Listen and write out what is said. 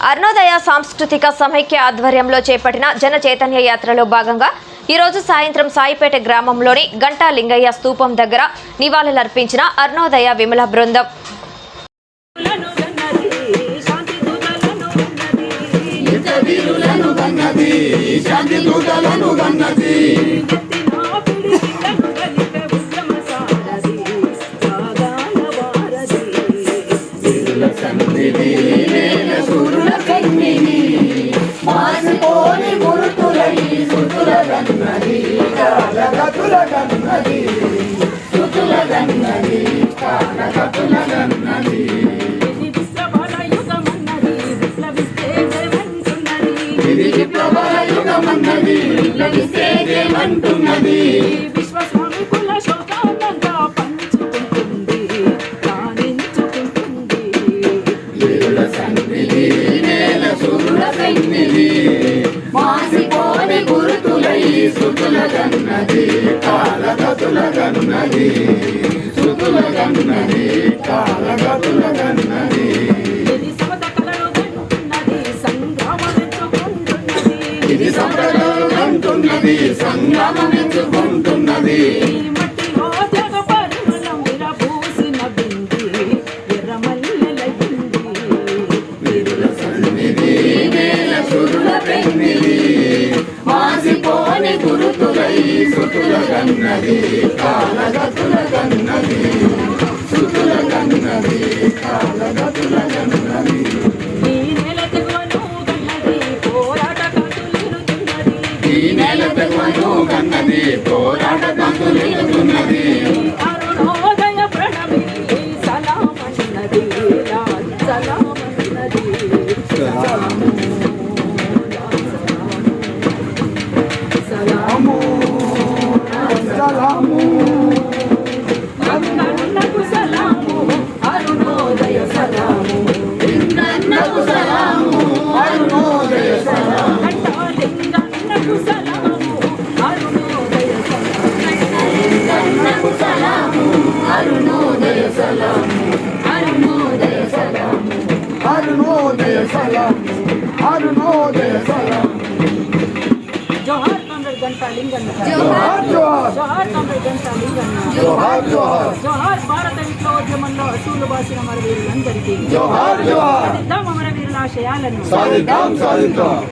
అరుణోదయ సాంస్కృతిక సమైక్య ఆధ్వర్యంలో చేపట్టిన జన చైతన్య యాత్రలో భాగంగా ఈరోజు సాయంత్రం సాయిపేట గ్రామంలోని గంటా లింగయ్య స్తూపం దగ్గర నివాళులర్పించిన అరుణోదయ విమల బృందం. లను కాలగతుల గన్నది సుతుల గన్నది కాలగతుల గన్నది ఇది విప్లవాల యుగమన్నది విప్లవిస్తే జయమంటున్నది. గురుతులై సుతుల గన్నది కాలగతుల గన్నది సుతుల గన్నది కాలగతుల గన్నది ఇది సంప్రదాయం అంటున్నది సంగ్రామం సుతుల గన్నది కాలగతుల గన్నది సుతుల గన్నది కాలగతుల గన్నది ఈ నెల తెగువను గన్నది పోరాట కాతులిరుతున్నది అరుణోదయ ప్రణవి సలామన్నది సలామన్నది సలాము సలాము జోహార్ జోహార్. జోహార్ జోహార్. జోహార్ జోహార్ భారత విప్లవోద్యమంలో అసూలు బాసిన అమరవీరులందరికీ జోహార్ జోహార్. సాధిద్దాం అమరవీరుల ఆశయాలను సాధిద్దాం సాధిద్దాం